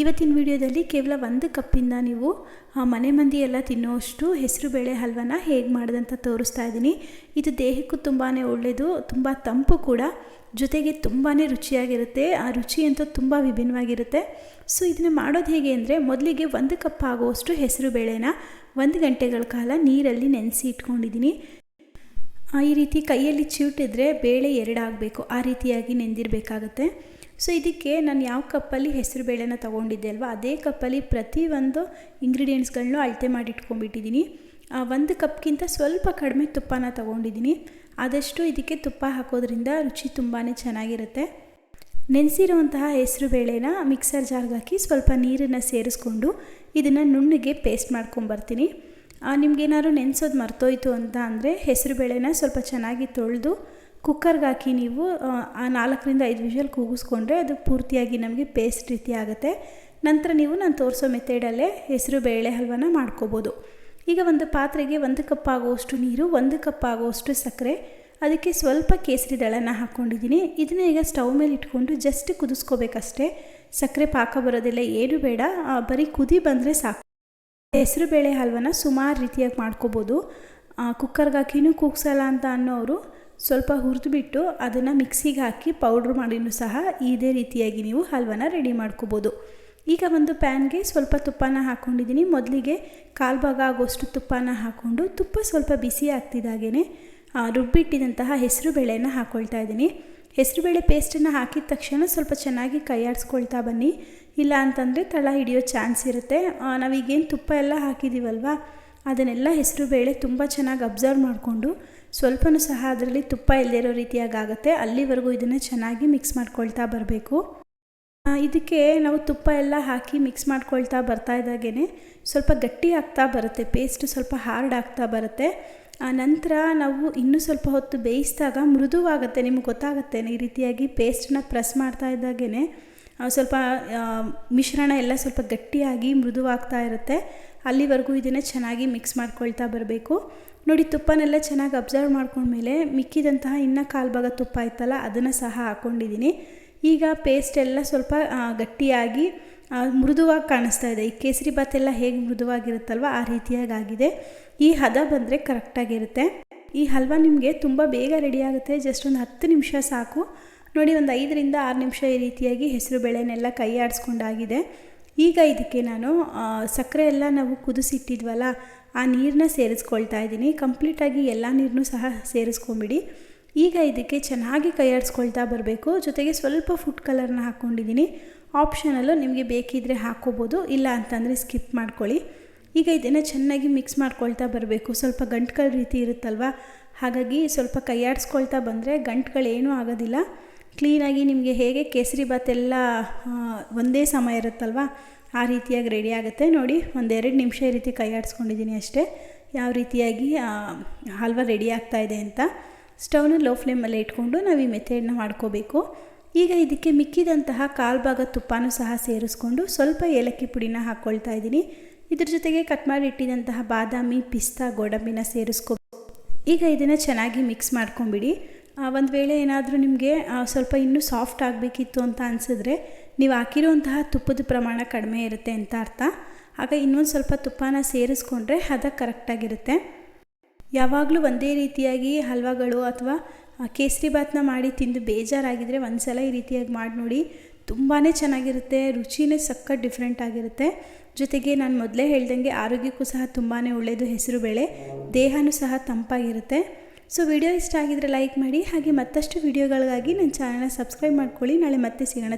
ಇವತ್ತಿನ ವಿಡಿಯೋದಲ್ಲಿ ಕೇವಲ ಒಂದು ಕಪ್ಪಿಂದ ನೀವು ಮನೆ ಮಂದಿ ಎಲ್ಲ ತಿನ್ನುವಷ್ಟು ಹೆಸರುಬೇಳೆ ಹಲ್ವನ ಹೇಗೆ ಮಾಡಿದಂತ ತೋರಿಸ್ತಾ ಇದ್ದೀನಿ. ಇದು ದೇಹಕ್ಕೂ ತುಂಬಾ ಒಳ್ಳೆಯದು ತುಂಬ ತಂಪು ಕೂಡ, ಜೊತೆಗೆ ತುಂಬಾ ರುಚಿಯಾಗಿರುತ್ತೆ. ಆ ರುಚಿ ಅಂತ ತುಂಬ ವಿಭಿನ್ನವಾಗಿರುತ್ತೆ. ಸೊ ಇದನ್ನು ಮಾಡೋದು ಹೇಗೆ ಅಂದರೆ ಮೊದಲಿಗೆ ಒಂದು ಕಪ್ ಆಗುವಷ್ಟು ಹೆಸರು ಬೇಳೆನ ಒಂದು ಗಂಟೆಗಳ ಕಾಲ ನೀರಲ್ಲಿ ನೆನೆಸಿ ಇಟ್ಕೊಂಡಿದ್ದೀನಿ. ಈ ರೀತಿ ಕೈಯಲ್ಲಿ ಚಿವುಟಿದ್ರೆ ಬೇಳೆ ಎರಡಾಗಬೇಕು, ಆ ರೀತಿಯಾಗಿ ನೆಂದಿರಬೇಕಾಗತ್ತೆ. ಸೊ ಇದಕ್ಕೆ ನಾನು ಯಾವ ಕಪ್ಪಲ್ಲಿ ಹೆಸರು ಬೇಳೆನ ತೊಗೊಂಡಿದ್ದೆ ಅಲ್ವಾ? ಅದೇ ಕಪ್ಪಲ್ಲಿ ಪ್ರತಿಯೊಂದು ಇಂಗ್ರೀಡಿಯೆಂಟ್ಸ್ಗಳನ್ನೂ ಅಳತೆ ಮಾಡಿ ಇಟ್ಕೊಂಡ್ಬಿಟ್ಟಿದ್ದೀನಿ. ಒಂದು ಕಪ್ಗಿಂತ ಸ್ವಲ್ಪ ಕಡಿಮೆ ತುಪ್ಪನ ತೊಗೊಂಡಿದ್ದೀನಿ. ಆದಷ್ಟು ಇದಕ್ಕೆ ತುಪ್ಪ ಹಾಕೋದ್ರಿಂದ ರುಚಿ ತುಂಬಾ ಚೆನ್ನಾಗಿರುತ್ತೆ. ನೆನೆಸಿರುವಂತಹ ಹೆಸರು ಬೇಳೆನ ಮಿಕ್ಸರ್ ಜಾರ್ಗೆ ಹಾಕಿ ಸ್ವಲ್ಪ ನೀರನ್ನು ಸೇರಿಸ್ಕೊಂಡು ಇದನ್ನು ನುಣ್ಣಗೆ ಪೇಸ್ಟ್ ಮಾಡ್ಕೊಂಬರ್ತೀನಿ ನಿಮ್ಗೇನಾದ್ರು ನೆನೆಸೋದು ಮರ್ತೋಯ್ತು ಅಂತ ಅಂದರೆ ಹೆಸರು ಬೇಳೆನ ಸ್ವಲ್ಪ ಚೆನ್ನಾಗಿ ತೊಳೆದು ಕುಕ್ಕರ್ಗೆ ಹಾಕಿ ನೀವು ಆ, ನಾಲ್ಕರಿಂದ ಐದು ವಿಷಲ್ ಕೂಗಿಸ್ಕೊಂಡ್ರೆ ಅದು ಪೂರ್ತಿಯಾಗಿ ನಮಗೆ ಪೇಸ್ಟ್ ರೀತಿ ಆಗುತ್ತೆ. ನಂತರ ನೀವು ನಾನು ತೋರಿಸೋ ಮೆಥಡಲ್ಲೇ ಹೆಸರು ಬೇಳೆ ಹಲ್ವನ ಮಾಡ್ಕೋಬೋದು. ಈಗ ಒಂದು ಪಾತ್ರೆಗೆ ಒಂದು ಕಪ್ ಆಗುವಷ್ಟು ನೀರು ಒಂದು ಕಪ್ ಆಗುವಷ್ಟು ಸಕ್ಕರೆ ಅದಕ್ಕೆ ಸ್ವಲ್ಪ ಕೇಸರಿ ದಳನ ಹಾಕ್ಕೊಂಡಿದ್ದೀನಿ. ಇದನ್ನ ಈಗ ಸ್ಟವ್ ಮೇಲೆ ಇಟ್ಕೊಂಡು ಜಸ್ಟ್ ಕುದಿಸ್ಕೋಬೇಕಷ್ಟೇ. ಸಕ್ಕರೆ ಪಾಕ ಬರೋದಿಲ್ಲ ಏನು ಬೇಡ ಬರೀ ಕುದಿ ಬಂದರೆ ಸಾಕು. ಹೆಸರು ಬೇಳೆ ಹಲ್ವನ ಸುಮಾರು ರೀತಿಯಾಗಿ ಮಾಡ್ಕೋಬೋದು. ಕುಕ್ಕರ್ಗೆ ಹಾಕಿನೂ ಕೂಗ್ಸಲ್ಲ ಅಂತ ಅನ್ನೋರು ಸ್ವಲ್ಪ ಹುರಿದುಬಿಟ್ಟು ಅದನ್ನು ಮಿಕ್ಸಿಗೆ ಹಾಕಿ ಪೌಡ್ರ್ ಮಾಡಿನೂ ಸಹ ಇದೇ ರೀತಿಯಾಗಿ ನೀವು ಹಲ್ವನ ರೆಡಿ ಮಾಡ್ಕೋಬೋದು. ಈಗ ಒಂದು ಪ್ಯಾನ್ಗೆ ಸ್ವಲ್ಪ ತುಪ್ಪನ ಹಾಕ್ಕೊಂಡಿದ್ದೀನಿ ಮೊದಲಿಗೆ ಕಾಲು ಭಾಗ ಆಗೋಷ್ಟು ತುಪ್ಪನ ಹಾಕ್ಕೊಂಡು ತುಪ್ಪ ಸ್ವಲ್ಪ ಬಿಸಿ ಆಗ್ತಿದ್ದಾಗೇ ರುಬ್ಬಿಟ್ಟಿದಂತಹ ಹೆಸರು ಬೇಳೆಯನ್ನು ಹಾಕ್ಕೊಳ್ತಾ ಇದ್ದೀನಿ. ಹೆಸರುಬೇಳೆ ಪೇಸ್ಟನ್ನು ಹಾಕಿದ ತಕ್ಷಣ ಸ್ವಲ್ಪ ಚೆನ್ನಾಗಿ ಕೈಯಾಡಿಸ್ಕೊಳ್ತಾ ಬನ್ನಿ. ಇಲ್ಲ ಅಂತಂದರೆ ತಳ ಹಿಡಿಯೋ ಚಾನ್ಸ್ ಇರುತ್ತೆ. ನಾವೀಗೇನು ತುಪ್ಪ ಎಲ್ಲ ಹಾಕಿದ್ದೀವಲ್ವ ಅದನ್ನೆಲ್ಲ ಹೆಸರು ಬೇಳೆ ತುಂಬ ಚೆನ್ನಾಗಿ ಅಬ್ಸರ್ವ್ ಮಾಡಿಕೊಂಡು ಸ್ವಲ್ಪನೂ ಸಹ ಅದರಲ್ಲಿ ತುಪ್ಪ ಇಲ್ಲದೇ ಇರೋ ರೀತಿಯಾಗಿ ಆಗುತ್ತೆ ಅಲ್ಲಿವರೆಗೂ ಇದನ್ನು ಚೆನ್ನಾಗಿ ಮಿಕ್ಸ್ ಮಾಡ್ಕೊಳ್ತಾ ಬರಬೇಕು. ಇದಕ್ಕೆ ನಾವು ತುಪ್ಪ ಎಲ್ಲ ಹಾಕಿ ಮಿಕ್ಸ್ ಮಾಡ್ಕೊಳ್ತಾ ಬರ್ತಾ ಇದ್ದಾಗೇ ಸ್ವಲ್ಪ ಗಟ್ಟಿ ಆಗ್ತಾ ಬರುತ್ತೆ ಪೇಸ್ಟ್ ಸ್ವಲ್ಪ ಹಾರ್ಡ್ ಆಗ್ತಾ ಬರುತ್ತೆ. ಆ, ನಂತರ ನಾವು ಇನ್ನೂ ಸ್ವಲ್ಪ ಹೊತ್ತು ಬೇಯಿಸಿದಾಗ ಮೃದುವಾಗುತ್ತೆ, ನಿಮ್ಗೆ ಗೊತ್ತಾಗುತ್ತೆ ಈ ರೀತಿಯಾಗಿ ಪೇಸ್ಟನ್ನ ಪ್ರೆಸ್ ಮಾಡ್ತಾ ಇದ್ದಾಗೇ ಸ್ವಲ್ಪ ಮಿಶ್ರಣ ಎಲ್ಲ ಸ್ವಲ್ಪ ಗಟ್ಟಿಯಾಗಿ ಮೃದುವಾಗ್ತಾ ಇರುತ್ತೆ. ಅಲ್ಲಿವರೆಗೂ ಇದನ್ನು ಚೆನ್ನಾಗಿ ಮಿಕ್ಸ್ ಮಾಡ್ಕೊಳ್ತಾ ಬರಬೇಕು. ನೋಡಿ, ತುಪ್ಪನೆಲ್ಲ ಚೆನ್ನಾಗಿ ಅಬ್ಸರ್ವ್ ಮಾಡ್ಕೊಂಡ್ಮೇಲೆ ಮಿಕ್ಕಿದಂತಹ ಇನ್ನ ಕಾಲು ಭಾಗ ತುಪ್ಪ ಇತ್ತಲ್ಲ, ಅದನ್ನು ಸಹ ಹಾಕ್ಕೊಂಡಿದ್ದೀನಿ ಈಗ ಪೇಸ್ಟ್ ಎಲ್ಲ ಸ್ವಲ್ಪ ಗಟ್ಟಿಯಾಗಿ ಮೃದುವಾಗಿ ಕಾಣಿಸ್ತಾ ಇದೆ. ಈ ಕೇಸರಿ ಭಾತ್ ಎಲ್ಲ ಹೇಗೆ ಮೃದುವಾಗಿರುತ್ತಲ್ವ, ಆ ರೀತಿಯಾಗಿದೆ ಈ ಹದ ಬಂದರೆ ಕರೆಕ್ಟಾಗಿರುತ್ತೆ ಈ ಹಲ್ವಾ ನಿಮಗೆ ತುಂಬ ಬೇಗ ರೆಡಿ ಆಗುತ್ತೆ. ಜಸ್ಟ್ ಒಂದು ಹತ್ತು ನಿಮಿಷ ಸಾಕು. ನೋಡಿ, ಒಂದು ಐದರಿಂದ ಆರು ನಿಮಿಷ ಈ ರೀತಿಯಾಗಿ ಹೆಸರು ಬೇಳೆನೆಲ್ಲ ಕೈ ಆಡಿಸ್ಕೊಂಡಾಗಿದೆ ಈಗ ಇದಕ್ಕೆ ನಾನು ಸಕ್ಕರೆ ಎಲ್ಲ ನಾವು ಕುದಿಸಿಟ್ಟಿದ್ವಲ್ಲ, ಆ ನೀರನ್ನ ಸೇರಿಸ್ಕೊಳ್ತಾ ಇದ್ದೀನಿ. ಕಂಪ್ಲೀಟಾಗಿ ಎಲ್ಲ ನೀರನ್ನು ಸಹ ಸೇರಿಸ್ಕೊಂಬಿಡಿ. ಈಗ ಇದಕ್ಕೆ ಚೆನ್ನಾಗಿ ಕೈ ಆಡಿಸ್ಕೊಳ್ತಾ ಬರಬೇಕು. ಜೊತೆಗೆ ಸ್ವಲ್ಪ ಫುಡ್ ಕಲರ್ನ ಹಾಕ್ಕೊಂಡಿದ್ದೀನಿ. ಆಪ್ಷನಲ್ಲೂ ನಿಮಗೆ ಬೇಕಿದ್ದರೆ ಹಾಕ್ಕೋಬೋದು, ಇಲ್ಲ ಅಂತಂದರೆ ಸ್ಕಿಪ್ ಮಾಡ್ಕೊಳ್ಳಿ. ಈಗ ಇದನ್ನು ಚೆನ್ನಾಗಿ ಮಿಕ್ಸ್ ಮಾಡ್ಕೊಳ್ತಾ ಬರಬೇಕು. ಸ್ವಲ್ಪ ಗಂಟುಗಳ ರೀತಿ ಇರುತ್ತಲ್ವ? ಹಾಗಾಗಿ ಸ್ವಲ್ಪ ಕೈ ಆಡಿಸ್ಕೊಳ್ತಾ ಬಂದರೆ ಗಂಟುಗಳೇನೂ ಆಗೋದಿಲ್ಲ. ಕ್ಲೀನಾಗಿ ನಿಮಗೆ ಹೇಗೆ ಕೇಸರಿ ಭಾತ್ ಎಲ್ಲ ಒಂದೇ ಸಮ ಇರುತ್ತಲ್ವ? ಆ ರೀತಿಯಾಗಿ ರೆಡಿ ಆಗುತ್ತೆ. ನೋಡಿ, ಒಂದೆರಡು ನಿಮಿಷ ಈ ರೀತಿ ಕೈ ಆಡಿಸ್ಕೊಂಡಿದ್ದೀನಿ ಅಷ್ಟೇ. ಯಾವ ರೀತಿಯಾಗಿ ಹಲ್ವ ರೆಡಿ ಆಗ್ತಾ ಇದೆ ಅಂತ ಸ್ಟವ್ನ ಲೋ ಫ್ಲೇಮಲ್ಲಿ ಇಟ್ಕೊಂಡು ನಾವು ಈ ಮೆಥೇಡ್ನ ಮಾಡ್ಕೋಬೇಕು. ಈಗ ಇದಕ್ಕೆ ಮಿಕ್ಕಿದಂತಹ ಕಾಲು ಭಾಗ ತುಪ್ಪನೂ ಸಹ ಸೇರಿಸ್ಕೊಂಡು ಸ್ವಲ್ಪ ಏಲಕ್ಕಿ ಪುಡಿನ ಹಾಕ್ಕೊಳ್ತಾ ಇದ್ದೀನಿ. ಇದ್ರ ಜೊತೆಗೆ ಕಟ್ ಮಾಡಿ ಇಟ್ಟಿದಂತಹ ಬಾದಾಮಿ, ಪಿಸ್ತಾ, ಗೋಡಂಬಿನ ಸೇರಿಸ್ಕೊ ಈಗ ಇದನ್ನು ಚೆನ್ನಾಗಿ ಮಿಕ್ಸ್ ಮಾಡ್ಕೊಂಬಿಡಿ. ಒಂದು ವೇಳೆ ಏನಾದರೂ ನಿಮಗೆ ಸ್ವಲ್ಪ ಇನ್ನೂ ಸಾಫ್ಟ್ ಆಗಬೇಕಿತ್ತು ಅಂತ ಅನಿಸಿದ್ರೆ ನೀವು ಹಾಕಿರುವಂತಹ ತುಪ್ಪದ ಪ್ರಮಾಣ ಕಡಿಮೆ ಇರುತ್ತೆ ಅಂತ ಅರ್ಥ. ಆಗ ಇನ್ನೊಂದು ಸ್ವಲ್ಪ ತುಪ್ಪನ ಸೇರಿಸ್ಕೊಂಡ್ರೆ ಹದ ಕರೆಕ್ಟಾಗಿರುತ್ತೆ ಯಾವಾಗಲೂ ಒಂದೇ ರೀತಿಯಾಗಿ ಹಲ್ವಾಗಳು ಅಥವಾ ಕೇಸರಿ ಭಾತ್ನ ಮಾಡಿ ತಿಂದು ಬೇಜಾರಾಗಿದ್ದರೆ ಒಂದು ಸಲ ಈ ರೀತಿಯಾಗಿ ಮಾಡಿ ನೋಡಿ. ತುಂಬಾ ಚೆನ್ನಾಗಿರುತ್ತೆ, ರುಚಿನೇ ಸಖತ್ ಡಿಫ್ರೆಂಟ್ ಆಗಿರುತ್ತೆ. ಜೊತೆಗೆ ನಾನು ಮೊದಲೇ ಹೇಳ್ದಂಗೆ ಆರೋಗ್ಯಕ್ಕೂ ಸಹ ತುಂಬಾ ಒಳ್ಳೆಯದು ಹೆಸರು ಬೇಳೆ ದೇಹನೂ ಸಹ ತಂಪಾಗಿರುತ್ತೆ. ಸೊ ವಿಡಿಯೋ ಇಷ್ಟ ಆಗಿದ್ರೆ ಲೈಕ್ ಮಾಡಿ ಹಾಗೆ ಮತ್ತಷ್ಟು ವಿಡಿಯೋಗಳಿಗಾಗಿ ನನ್ನ ಚಾನಲ್ನ ಸಬ್ಸ್ಕ್ರೈಬ್ ಮಾಡ್ಕೊಳ್ಳಿ. ನಾಳೆ ಮತ್ತೆ ಸಿಗೋಣ.